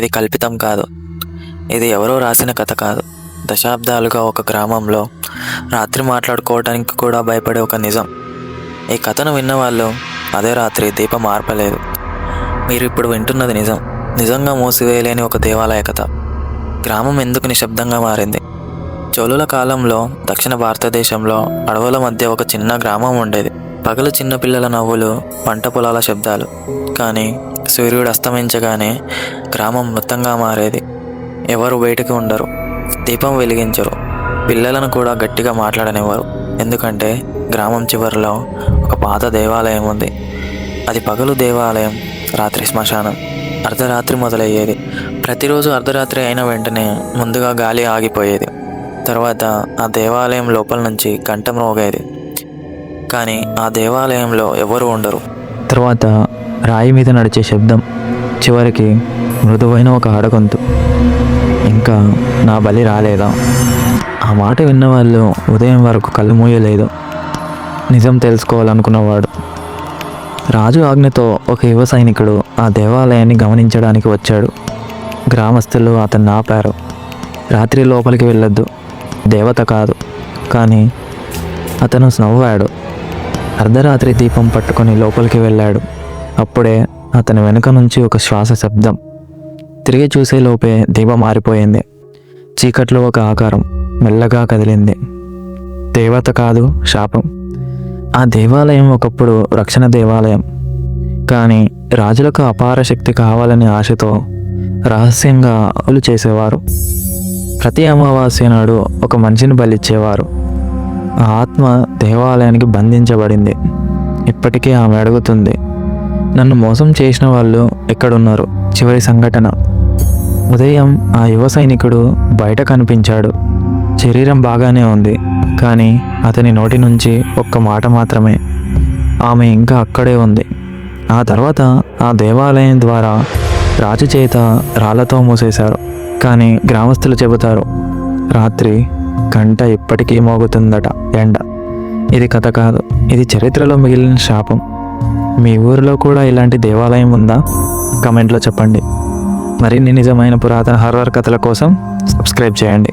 ఇది కల్పితం కాదు. ఇది ఎవరో రాసిన కథ కాదు. దశాబ్దాలుగా ఒక గ్రామంలో రాత్రి మాట్లాడుకోవడానికి కూడా భయపడే ఒక నిజం. ఈ కథను విన్నవాళ్ళు అదే రాత్రి దీపం ఆర్పలేదు. మీరు ఇప్పుడు వింటున్నది నిజం. నిజంగా మూసివేయలేని ఒక దేవాలయ కథ. గ్రామం ఎందుకు నిశ్శబ్దంగా మారింది? చోళుల కాలంలో దక్షిణ భారతదేశంలో అడవుల మధ్య ఒక చిన్న గ్రామం ఉండేది. పగలు చిన్నపిల్లల నవ్వులు పంట పొలాల శబ్దాలు. కానీ సూర్యుడు అస్తమించగానే గ్రామం మొత్తంగా మారేది. ఎవరు బయటకు ఉండరు. దీపం వెలిగించరు. పిల్లలను కూడా గట్టిగా మాట్లాడనివ్వరు. ఎందుకంటే గ్రామం చివరిలో ఒక పాత దేవాలయం ఉంది. అది పగలు దేవాలయం రాత్రి శ్మశానం. అర్ధరాత్రి మొదలయ్యేది. ప్రతిరోజు అర్ధరాత్రి అయిన వెంటనే ముందుగా గాలి ఆగిపోయేది. తర్వాత ఆ దేవాలయం లోపల నుంచి గంట మ్రోగేది కానీ ఆ దేవాలయంలో ఎవరు ఉండరు. తర్వాత రాయి మీద నడిచే శబ్దం చివరికి మృదువైన ఒక ఆడగొంతు ఇంకా నా బలి రాలేదా? ఆ మాట విన్నవాళ్ళు ఉదయం వరకు కళ్ళు మూయలేదు. నిజం తెలుసుకోవాలనుకున్నవాడు. రాజు ఆజ్ఞతో ఒక యువ సైనికుడు ఆ దేవాలయాన్ని గమనించడానికి వచ్చాడు. గ్రామస్తులు అతన్ని ఆపారు. రాత్రి లోపలికి వెళ్ళొద్దు. దేవత కాదు. కానీ అతను నవ్వాడు అర్ధరాత్రి దీపం పట్టుకొని లోపలికి వెళ్ళాడు. అప్పుడే అతని వెనుక నుంచి ఒక శ్వాస శబ్దం. తిరిగి చూసే లోపే దీపం మారిపోయింది. చీకట్లో ఒక ఆకారం మెల్లగా కదిలింది. దేవత కాదు శాపం. ఆ దేవాలయం ఒకప్పుడు రక్షణ దేవాలయం. కానీ రాజులకు అపార శక్తి కావాలనే ఆశతో రహస్యంగా అమలు చేసేవారు. ప్రతి అమావాస్య నాడు ఒక మనిషిని బలిచ్చేవారు. ఆ ఆత్మ దేవాలయానికి బంధించబడింది. ఇప్పటికీ ఆమె అడుగుతుంది నన్ను మోసం చేసిన వాళ్ళు ఎక్కడున్నారు? చివరి సంఘటన. ఉదయం ఆ యువ సైనికుడు బయట కనిపించాడు. శరీరం బాగానే ఉంది కానీ అతని నోటి నుంచి ఒక్క మాట మాత్రమే. ఆమె ఇంకా అక్కడే ఉంది. ఆ తర్వాత ఆ దేవాలయం ద్వారా రాజు చేత రాళ్ళతో మూసేశారు కానీ గ్రామస్తులు చెబుతారు రాత్రి గంట ఇప్పటికీ మోగుతుందట ఎండ. ఇది కథ కాదు. ఇది చరిత్రలో మిగిలిన శాపం. మీ ఊరిలో కూడా ఇలాంటి దేవాలయం ఉందా? కమెంట్లో చెప్పండి. మరిన్ని నిజమైన పురాతన హర్రర్ కథల కోసం సబ్స్క్రైబ్ చేయండి.